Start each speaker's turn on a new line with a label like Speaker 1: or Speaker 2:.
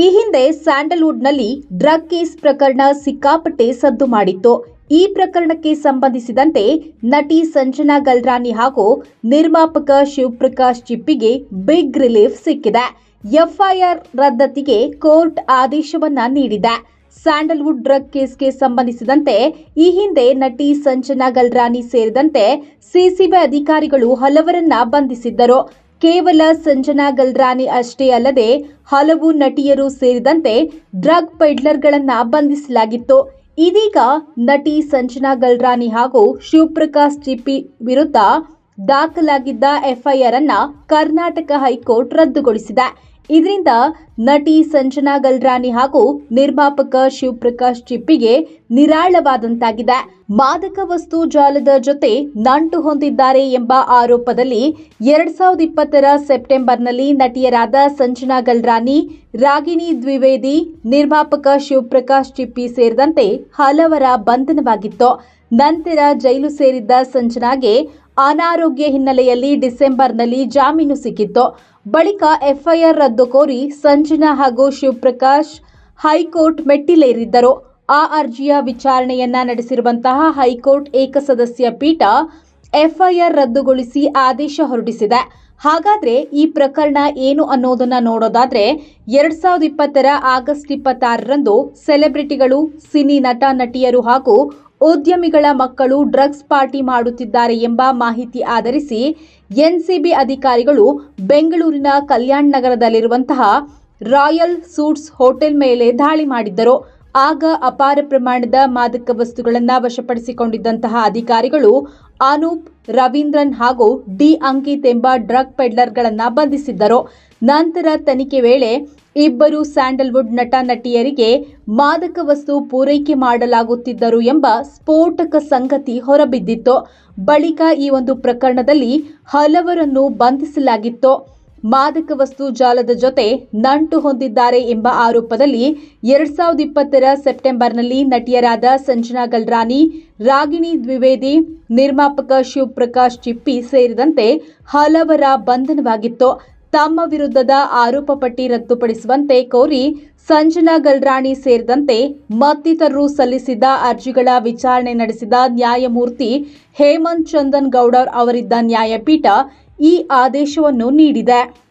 Speaker 1: ಈ ಹಿಂದೆ ಸ್ಯಾಂಡಲ್ವುಡ್ನಲ್ಲಿ drug case ಪ್ರಕರಣ ಸಿಕ್ಕಾಪಟ್ಟೆ ಸದ್ದು ಮಾಡಿತ್ತು. ಈ ಪ್ರಕರಣಕ್ಕೆ ಸಂಬಂಧಿಸಿದಂತೆ ನಟಿ ಸಂಜನಾ ಗಲ್ರಾನಿ ಹಾಗೂ ನಿರ್ಮಾಪಕ ಶಿವಪ್ರಕಾಶ್ ಚಿಪ್ಪಿಗೆ ಬಿಗ್ ರಿಲೀಫ್ ಸಿಕ್ಕಿದೆ. ಎಫ್ಐಆರ್ ರದ್ದತಿಗೆ ಕೋರ್ಟ್ ಆದೇಶವನ್ನ ನೀಡಿದೆ. ಸ್ಯಾಂಡಲ್ವುಡ್ ಡ್ರಗ್ ಕೇಸ್ಗೆ ಸಂಬಂಧಿಸಿದಂತೆ ಈ ಹಿಂದೆ ನಟಿ ಸಂಜನಾ ಗಲ್ರಾನಿ ಸೇರಿದಂತೆ ಸಿಸಿಬಿ ಅಧಿಕಾರಿಗಳು ಹಲವರನ್ನ ಬಂಧಿಸಿದ್ದರು. ಕೇವಲ ಸಂಜನಾ ಗಲ್ರಾನಿ ಅಷ್ಟೇ ಅಲ್ಲದೆ ಹಲವು ನಟಿಯರು ಸೇರಿದಂತೆ ಡ್ರಗ್ ಪೆಡ್ಲರ್ಗಳನ್ನ ಬಂಧಿಸಲಾಗಿತ್ತು. ಇದೀಗ ನಟಿ ಸಂಜನಾ ಗಲ್ರಾನಿ ಹಾಗೂ ಶಿವಪ್ರಕಾಶ್ ಚಿಪ್ಪಿ ವಿರುದ್ಧ ದಾಖಲಾಗಿದ್ದ ಎಫ್ಐಆರ್ ಅನ್ನ ಕರ್ನಾಟಕ ಹೈಕೋರ್ಟ್ ರದ್ದುಗೊಳಿಸಿದೆ. ಇದರಿಂದ ನಟಿ ಸಂಜನಾ ಗಲ್ರಾನಿ ಹಾಗೂ ನಿರ್ಮಾಪಕ ಶಿವಪ್ರಕಾಶ್ ಚಿಪ್ಪಿಗೆ ನಿರಾಳವಾದಂತಾಗಿದೆ. ಮಾದಕ ವಸ್ತು ಜಾಲದ ಜೊತೆ ನಂಟು ಹೊಂದಿದ್ದಾರೆ ಎಂಬ ಆರೋಪದಲ್ಲಿ ಎರಡ್ ಸಾವಿರದ ಇಪ್ಪತ್ತರ ಸೆಪ್ಟೆಂಬರ್ನಲ್ಲಿ ನಟಿಯರಾದ ಸಂಜನಾ ಗಲ್ರಾನಿ, ರಾಗಿಣಿ ದ್ವಿವೇದಿ, ನಿರ್ಮಾಪಕ ಶಿವಪ್ರಕಾಶ್ ಚಿಪ್ಪಿ ಸೇರಿದಂತೆ ಹಲವರ ಬಂಧನವಾಗಿತ್ತು. ನಂತರ ಜೈಲು ಸೇರಿದ್ದ ಸಂಜನಾಗೆ ಅನಾರೋಗ್ಯ ಹಿನ್ನೆಲೆಯಲ್ಲಿ ಡಿಸೆಂಬರ್ನಲ್ಲಿ ಜಾಮೀನು ಸಿಕ್ಕಿತ್ತು. ಬಳಿಕ ಎಫ್ಐಆರ್ ರದ್ದು ಕೋರಿ ಸಂಜನಾ ಹಾಗೂ ಶಿವಪ್ರಕಾಶ್ ಹೈಕೋರ್ಟ್ ಮೆಟ್ಟಿಲೇರಿದ್ದರು. ಆ ಅರ್ಜಿಯ ವಿಚಾರಣೆಯನ್ನ ನಡೆಸಿರುವಂತಹ ಹೈಕೋರ್ಟ್ ಏಕಸದಸ್ಯ ಪೀಠ ಎಫ್ಐಆರ್ ರದ್ದುಗೊಳಿಸಿ ಆದೇಶ ಹೊರಡಿಸಿದೆ. ಹಾಗಾದ್ರೆ ಈ ಪ್ರಕರಣ ಏನು ಅನ್ನೋದನ್ನ ನೋಡೋದಾದ್ರೆ ಎರಡ್ ಸಾವಿರದ ಇಪ್ಪತ್ತರ ಆಗಸ್ಟ್ ಇಪ್ಪತ್ತಾರರಂದು ಸೆಲೆಬ್ರಿಟಿಗಳು, ಸಿನಿ ನಟ, ನಟಿಯರು ಹಾಗೂ ಉದ್ಯಮಿಗಳ ಮಕ್ಕಳು ಡ್ರಗ್ಸ್ ಪಾರ್ಟಿ ಮಾಡುತ್ತಿದ್ದಾರೆ ಎಂಬ ಮಾಹಿತಿ ಆಧರಿಸಿ ಎನ್ಸಿಬಿ ಅಧಿಕಾರಿಗಳು ಬೆಂಗಳೂರಿನ ಕಲ್ಯಾಣ್ ನಗರದಲ್ಲಿರುವಂತಹ ರಾಯಲ್ ಸೂಟ್ಸ್ ಹೋಟೆಲ್ ಮೇಲೆ ದಾಳಿ ಮಾಡಿದ್ದರು. ಆಗ ಅಪಾರ ಪ್ರಮಾಣದ ಮಾದಕ ವಸ್ತುಗಳನ್ನು ವಶಪಡಿಸಿಕೊಂಡಿದ್ದಂತಹ ಅಧಿಕಾರಿಗಳು ಅನೂಪ್, ರವೀಂದ್ರನ್ ಹಾಗೂ ಡಿ. ಅಂಕಿತ್ ಎಂಬ ಡ್ರಗ್ ಪೆಡ್ಲರ್ಗಳನ್ನು ಬಂಧಿಸಿದ್ದರು. ನಂತರ ತನಿಖೆ ವೇಳೆ ಇಬ್ಬರು ಸ್ಯಾಂಡಲ್ವುಡ್ ನಟ ನಟಿಯರಿಗೆ ಮಾದಕ ವಸ್ತು ಪೂರೈಕೆ ಮಾಡಲಾಗುತ್ತಿದ್ದರು ಎಂಬ ಸ್ಫೋಟಕ ಸಂಗತಿ ಹೊರಬಿದ್ದಿತ್ತು. ಬಳಿಕ ಈ ಒಂದು ಪ್ರಕರಣದಲ್ಲಿ ಹಲವರನ್ನು ಬಂಧಿಸಲಾಗಿತ್ತು. ಮಾದಕ ವಸ್ತು ಜಾಲದ ಜೊತೆ ನಂಟು ಹೊಂದಿದ್ದಾರೆ ಎಂಬ ಆರೋಪದಲ್ಲಿ ಎರಡ್ ಸಾವಿರದ ಇಪ್ಪತ್ತರ ಸೆಪ್ಟೆಂಬರ್ನಲ್ಲಿ ನಟಿಯರಾದ ಸಂಜನಾ ಗಲ್ರಾನಿ, ರಾಗಿಣಿ ದ್ವಿವೇದಿ, ನಿರ್ಮಾಪಕ ಶಿವಪ್ರಕಾಶ್ ಚಿಪ್ಪಿ ಸೇರಿದಂತೆ ಹಲವರ ಬಂಧನವಾಗಿತ್ತು. ತಮ್ಮ ವಿರುದ್ಧದ ಆರೋಪ ಪಟ್ಟಿ ರದ್ದುಪಡಿಸುವಂತೆ ಕೋರಿ ಸಂಜನಾ ಗಲ್ರಾಣಿ ಸೇರಿದಂತೆ ಮತ್ತಿತರರು ಸಲ್ಲಿಸಿದ್ದ ಅರ್ಜಿಗಳ ವಿಚಾರಣೆ ನಡೆಸಿದ ನ್ಯಾಯಮೂರ್ತಿ ಹೇಮಂತ್ ಚಂದನ್ ಗೌಡರ್ ಅವರಿದ್ದ ನ್ಯಾಯಪೀಠ ಈ ಆದೇಶವನ್ನು ನೀಡಿದೆ.